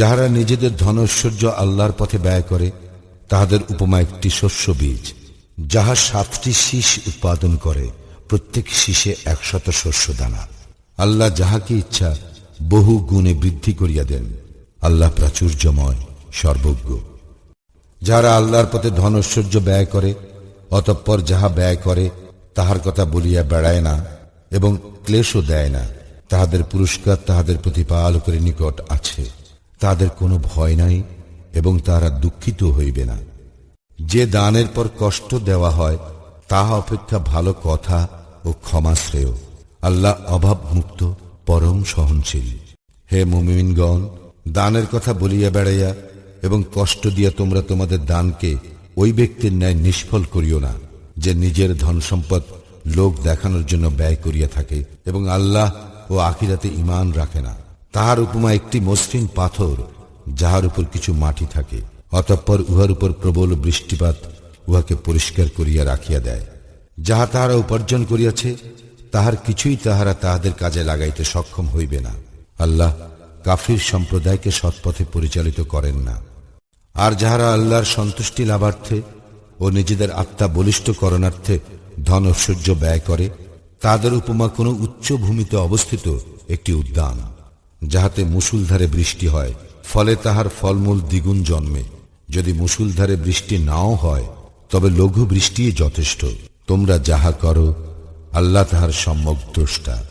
যাহারা নিজেদের ধনৈশ্বর্য আল্লাহর পথে ব্যয় করে, তাহাদের উপমা একটি শস্য বীজ, যাহা সাতটি শীষ উৎপাদন করে, প্রত্যেক শীষে একশত শস্য দানা। আল্লাহ যাহাকে ইচ্ছা, বহু গুণে বৃদ্ধি করিয়া দেন। আল্লাহ প্রাচুর্যময়, সর্বজ্ঞ। যারা আল্লাহর পথে ধনৈশ্বর্য ব্যয় করে, অতঃপর যাহা ব্যয় করে, তাহার কথা বলিয়া বেড়ায় না এবং ক্লেশও দেয় না। তাহাদের পুরস্কার তাহাদের প্রতিপালকের নিকট আছে। তাদের কোনো ভয় নাই এবং তারা দুঃখিত হইবে না। যে দানের পর কষ্ট দেওয়া হয়, তাহা অপেক্ষা ভালো কথা ও ক্ষমা শ্রেয়। আল্লাহ অভাবমুক্ত, পরম সহনশীল। হে মুমিনগণ, দানের কথা বলিয়া বেড়াইয়া এবং কষ্ট দিয়া তোমরা তোমাদের দানকে ওই ব্যক্তির ন্যায় নিষ্ফল করিও না, যে নিজের ধন সম্পদ লোক দেখানোর জন্য ব্যয় করিয়া থাকে এবং আল্লাহ ও আখিরাতে ইমান রাখে না। তাহার উপমা একটি মসৃণ পাথর, যাহার উপর কিছু মাটি থাকে। অতঃপর উহার উপর প্রবল বৃষ্টিপাত উহাকে পরিষ্কার করিয়া রাখিয়া দেয়। যাহা তাহারা উপার্জন করিয়াছে, তাহার কিছুই তাহারা তাহাদের কাজে লাগাইতে সক্ষম হইবে না। আল্লাহ কাফির সম্প্রদায়কে সৎপথে পরিচালিত করেন না। আর যাহারা আল্লাহর সন্তুষ্টি লাভার্থে ও নিজেদের আত্মা বলিষ্ঠ করণার্থে ধন ঐশ্বর্য ব্যয় করে, তাদের উপমা কোনো উচ্চ ভূমিতে অবস্থিত একটি উদ্যান। যাহাতে মুসুলধারে বৃষ্টি হয়, ফলে তাহার ফলমূল দ্বিগুণ জন্মে। যদি মুসুলধারে বৃষ্টি নাও হয়, তবে লঘু বৃষ্টিই যথেষ্ট। তোমরা যাহা করো, আল্লাহ তাহার সম্যক দ্রষ্টা।